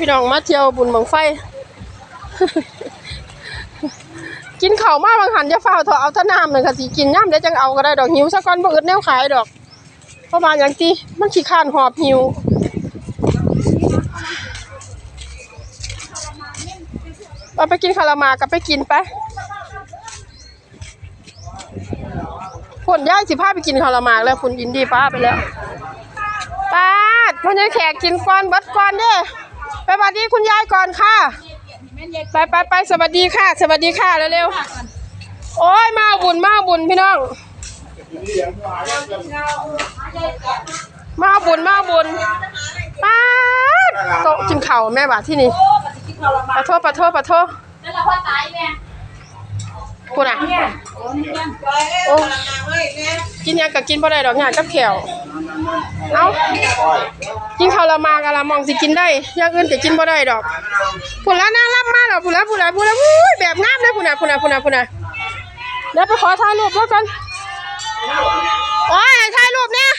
พี่น้องมาเที่ยวบุญบังไฟ กินข้าวมาบางหันจะเฝ้าเถอะเอาแตะน้ำเลยค่ะสิกินย่ำเดี๋ยวจังเอาก็ได้ดอกหิวซะก่อนบ่อึดแนวขายดอกเพราะว่าอย่างที่มันขี้ข้านหอบหิวเอาไปกินคารามากับไปกินไปผลย่ายสิพาไปกินคารามาแล้วคุณยินดีป้าไปแล้วป้าพ่อใหญ่แขกกินก่อนบัดก่อนเด้ไปส วัสดีคุณยายก่อนค่ะ ไปไปไปสวัสดีค่ะ สวัสดีค่ะเร็วๆ โอ้ยมาบุญมาบุญพี่น้อง มาบุญมาบุญป้าดโต๊ะกินข้าวแม่บาทที่นี่ปะโทษปะโทษปะโทษนั่นแหละว่าตายแม่คุณอะโอ้กินหยังกับกินบ่ได้ดอกงานกับแขว เอ้ากินข้าวละมากะละมองสิกินได้อย่างอื่นก็กินบ่ได้ดอกพุ่นละน่ารับมากดอกพุ่นละพุ่นละพุ่นละอุ้ยแบบงามเลยพุ่นน่ะพุ่นน่ะพุ่นน่ะพุ่นน่ะเดี๋ยวไปขอถ่ายรูปแล้วกันโอ้ยถ่ายรูปเนี่ย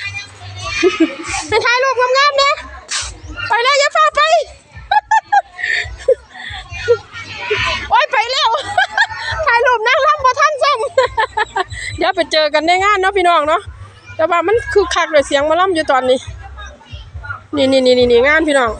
ให้ถ่ายรูปงามๆเนี่ยไปเลยอย่าฟ้าไปโอ้ยไปแล้วถ่ายรูปนั่งรับบ่ท่านซ้ำเดี๋ยวไปเจอกันในงานเนาะพี่น้องเนาะ แต่ว่ามันคือคักเลยเสียงมาล่ำอยู่ตอนนี้ นี่นี่นี่นี่งานพี่น้อง